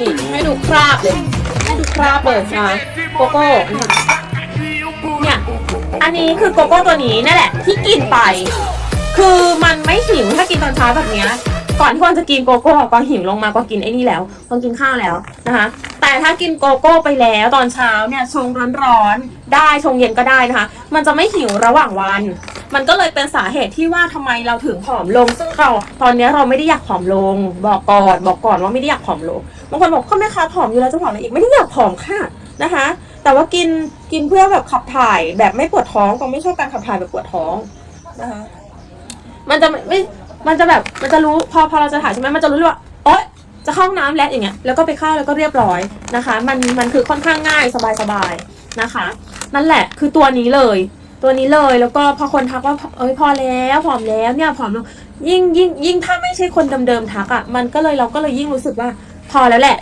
นี่ให้ดูคราบเลย ให้ดูคราบเลยนะคะโกโก้เนี่ยอันนี้คือโกโก้ตัวนี้นั่นแหละ ที่กินไป คือมันไม่หิวถ้ากินตอนเช้าแบบเนี้ยก่อนที่วันจะกินโกโก้ก็หิวลงมาก็กินไอ้นี่แล้วต้อกินข้าวแล้วนะคะ แต่ถ้ากินโกโก้ไปแล้วตอนเช้าเนี่ยชงร้อนๆได้ชงเย็นก็ได้นะคะ มันจะไม่หิวระหว่างวัน มันก็เลยเป็นสาเหตุที่ว่าทำไมเราถึงผอมลงซึ่งเราตอนนี้เราไม่ได้อยากผอมลง บอกก่อนบอกก่อนว่าไม่ได้อยากผอมลงบางคนบอกก็แม่ค้าผอมอยู่แล้วจะผอมอะไรอีกไม่ได้อยากผอมค่ะนะคะ แต่ว่ากินกินเพื่อแบบขับถ่ายแบบไม่ปวดท้องก็ไม่ชอบการขับถ่ายแบบปวดท้องนะคะมันจะไม่มันจะแบบมันจะรู้พอพอเราจะถ่ายใช่ไหมมันจะรู้เลยว่าโอ๊ยจะเข้าห้องน้ำแล้วอย่างเงี้ยแล้วก็ไปเข้าแล้วก็เรียบร้อยนะคะ มันมันคือค่อนข้างง่ายสบายสบายนะคะ นั่นแหละคือตัวนี้เลย ตัวนี้เลย แล้วก็พอคนทักว่าเอ้ยพอแล้วผอมแล้วเนี่ยผอมลงยิ่งยิ่งยิ่งถ้าไม่ใช่คนเดิมๆทักอะมันก็เลยเราก็เลยยิ่งรู้สึกว่าพอแล้วแหละ